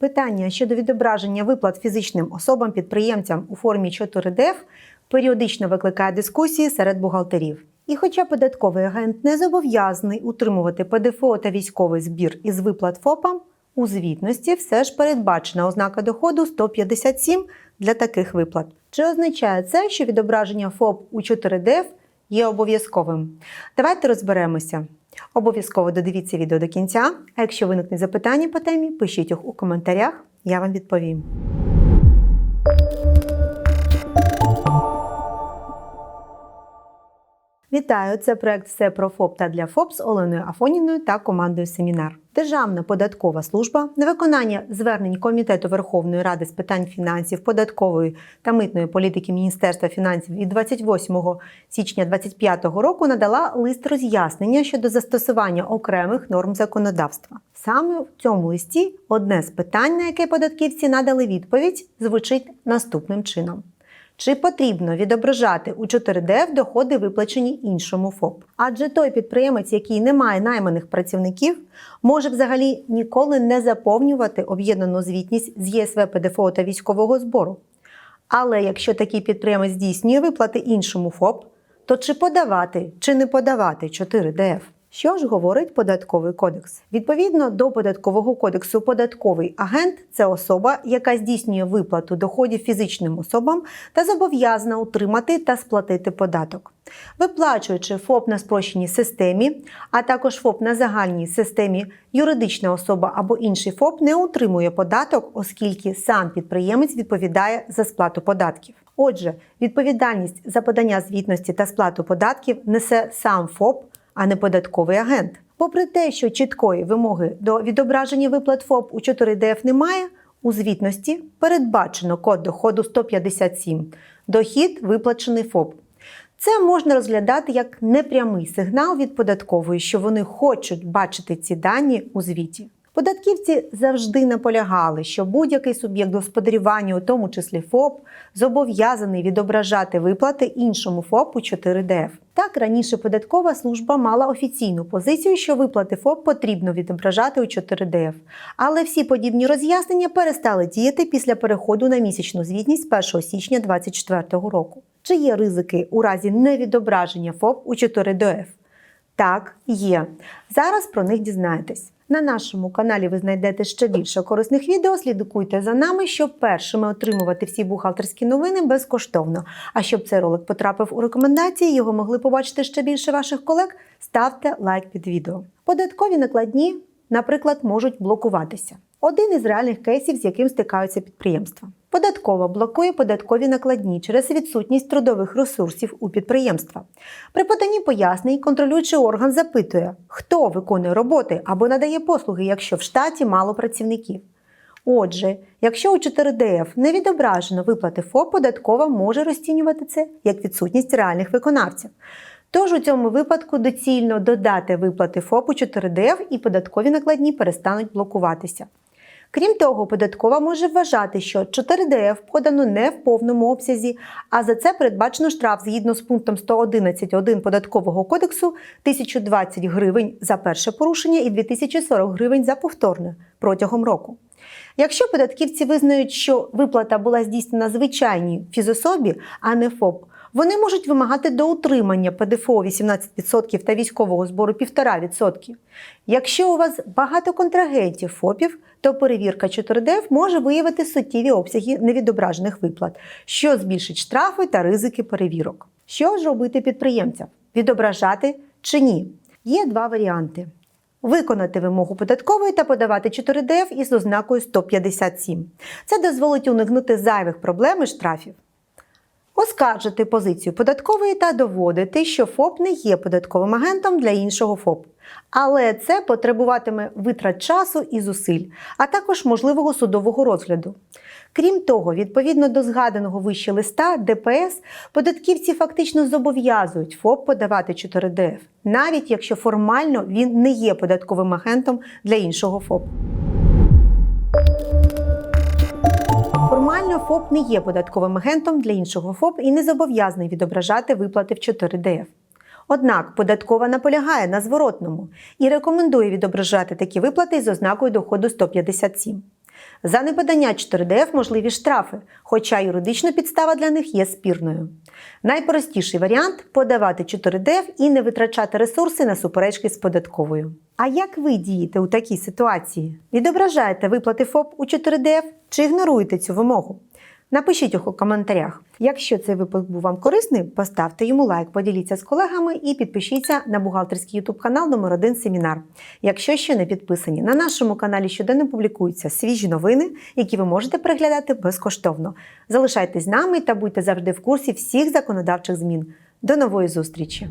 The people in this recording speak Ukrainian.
Питання щодо відображення виплат фізичним особам-підприємцям у формі 4ДФ періодично викликає дискусії серед бухгалтерів. І хоча податковий агент не зобов'язаний утримувати ПДФО та військовий збір із виплат ФОПам, у звітності все ж передбачена ознака доходу 157 для таких виплат. Чи означає це, що відображення ФОП у 4ДФ є обов'язковим? Давайте розберемося. Обов'язково додивіться відео до кінця. А якщо виникнуть запитання по темі, пишіть їх у коментарях, я вам відповім. Вітаю! Це проект Все про ФОП та для ФОП з Оленою Афоніною та командою Семінар. Державна податкова служба на виконання звернень Комітету Верховної Ради з питань фінансів, податкової та митної політики Міністерства фінансів від 28 січня 2025 року надала лист роз'яснення щодо застосування окремих норм законодавства. Саме в цьому листі одне з питань, на яке податківці надали відповідь, звучить наступним чином. Чи потрібно відображати у 4ДФ доходи, виплачені іншому ФОП? Адже той підприємець, який не має найманих працівників, може взагалі ніколи не заповнювати об'єднану звітність з ЄСВ ПДФО та військового збору. Але якщо такий підприємець здійснює виплати іншому ФОП, то чи подавати, чи не подавати 4ДФ? Що ж говорить податковий кодекс? Відповідно до податкового кодексу, податковий агент це особа, яка здійснює виплату доходів фізичним особам та зобов'язана утримати та сплатити податок. Виплачуючи ФОП на спрощеній системі, а також ФОП на загальній системі, юридична особа або інший ФОП не утримує податок, оскільки сам підприємець відповідає за сплату податків. Отже, відповідальність за подання звітності та сплату податків несе сам ФОП а не податковий агент. Попри те, що чіткої вимоги до відображення виплат ФОП у 4ДФ немає, у звітності передбачено код доходу 157 дохід виплачений ФОП. Це можна розглядати як непрямий сигнал від податкової, що вони хочуть бачити ці дані у звіті. Податківці завжди наполягали, що будь-який суб'єкт господарювання, у тому числі ФОП, зобов'язаний відображати виплати іншому ФОПу 4ДФ. Так раніше податкова служба мала офіційну позицію, що виплати ФОП потрібно відображати у 4ДФ. Але всі подібні роз'яснення перестали діяти після переходу на місячну звітність 1 січня 2024 року. Чи є ризики у разі невідображення ФОП у 4ДФ? Так, є. Зараз про них дізнаєтесь. На нашому каналі ви знайдете ще більше корисних відео. Слідкуйте за нами, щоб першими отримувати всі бухгалтерські новини безкоштовно. А щоб цей ролик потрапив у рекомендації, його могли побачити ще більше ваших колег. Ставте лайк під відео. Податкові накладні, наприклад, можуть блокуватися. Один із реальних кейсів, з яким стикаються підприємства. Податкова блокує податкові накладні через відсутність трудових ресурсів у підприємства. При поданні пояснень контролюючий орган запитує, хто виконує роботи або надає послуги, якщо в штаті мало працівників. Отже, якщо у 4ДФ не відображено виплати ФОП, податкова може розцінювати це як відсутність реальних виконавців. Тож у цьому випадку доцільно додати виплати ФОП у 4ДФ і податкові накладні перестануть блокуватися. Крім того, податкова може вважати, що 4ДФ подано не в повному обсязі, а за це передбачено штраф згідно з пунктом 111.1 податкового кодексу 1020 гривень за перше порушення і 2040 гривень за повторне протягом року. Якщо податківці визнають, що виплата була здійснена звичайній фізособі, а не ФОП, вони можуть вимагати до утримання ПДФО 18% та військового збору 1,5%. Якщо у вас багато контрагентів ФОПів, то перевірка 4ДФ може виявити суттєві обсяги невідображених виплат, що збільшить штрафи та ризики перевірок. Що ж робити підприємцям? Відображати чи ні? Є два варіанти. Виконати вимогу податкової та подавати 4ДФ із ознакою 157. Це дозволить уникнути зайвих проблем і штрафів. Оскаржити позицію податкової та доводити, що ФОП не є податковим агентом для іншого ФОП. Але це потребуватиме витрат часу і зусиль, а також можливого судового розгляду. Крім того, відповідно до згаданого вище листа ДПС, податківці фактично зобов'язують ФОП подавати 4ДФ, навіть якщо формально він не є податковим агентом для іншого ФОП. Формально ФОП не є податковим агентом для іншого ФОП і не зобов'язаний відображати виплати в 4ДФ. Однак податкова наполягає на зворотному і рекомендує відображати такі виплати з ознакою доходу 157. За неподання 4ДФ можливі штрафи, хоча юридична підстава для них є спірною. Найпростіший варіант подавати 4ДФ і не витрачати ресурси на суперечки з податковою. А як ви дієте у такій ситуації? Відображаєте виплати ФОП у 4ДФ чи ігноруєте цю вимогу? Напишіть у коментарях. Якщо цей випуск був вам корисний, поставте йому лайк, поділіться з колегами і підпишіться на бухгалтерський ютуб канал номер 1 семінар. Якщо ще не підписані, на нашому каналі щоденно публікуються свіжі новини, які ви можете переглядати безкоштовно. Залишайтесь з нами та будьте завжди в курсі всіх законодавчих змін. До нової зустрічі!